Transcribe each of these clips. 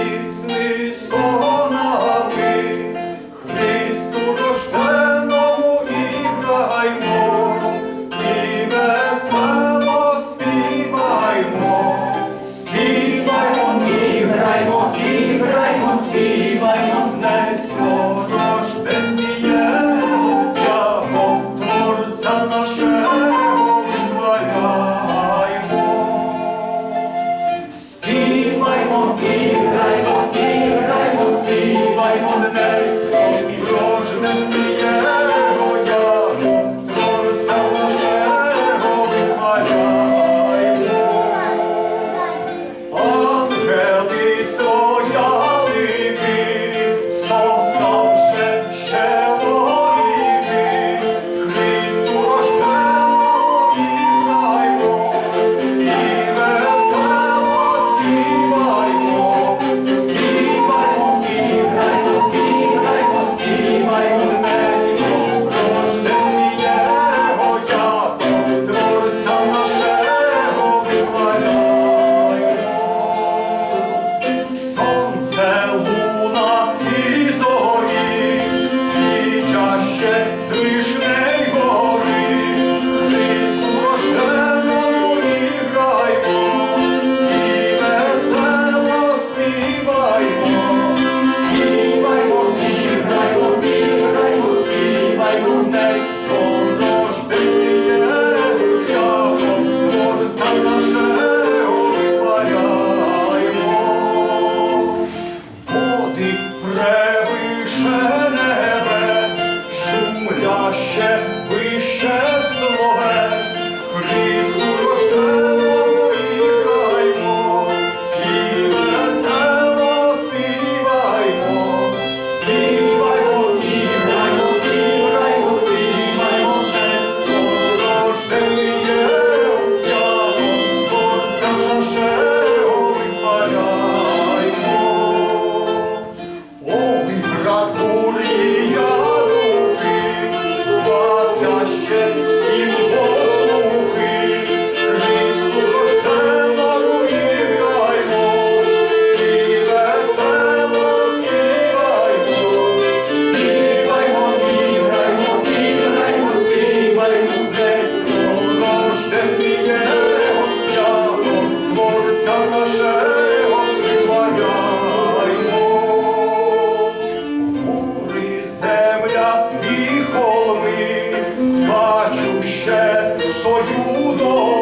Disse só союдом.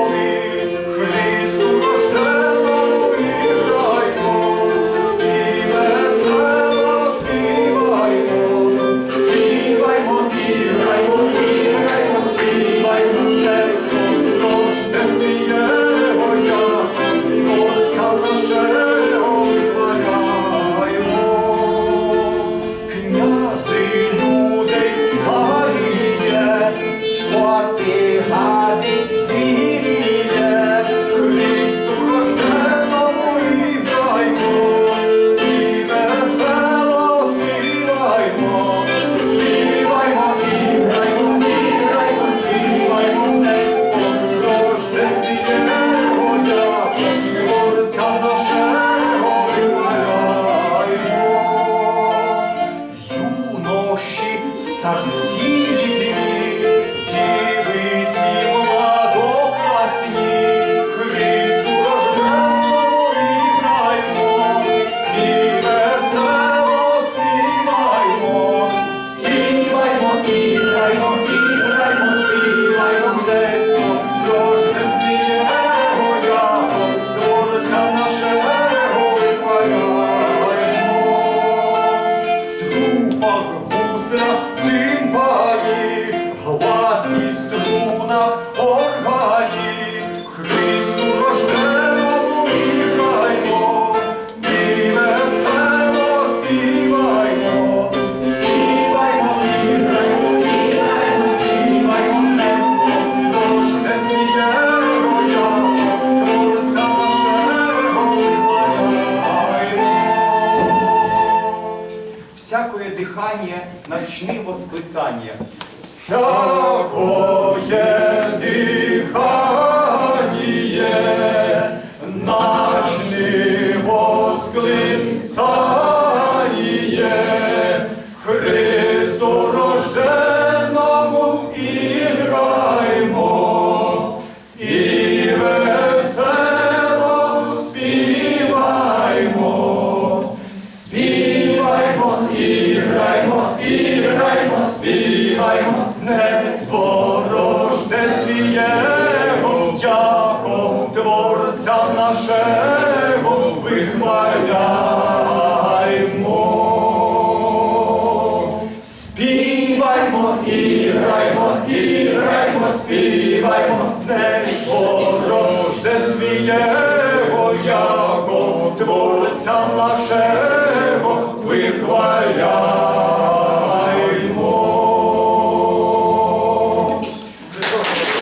está visível. дихание, начни восклицание. Всякое дыхание. не сворождествієго, яко творця нашого вихваляймо, співаймо, іграймо, іграймо, співаймо, не сворождествієго, яко творця нашого вихваляймо.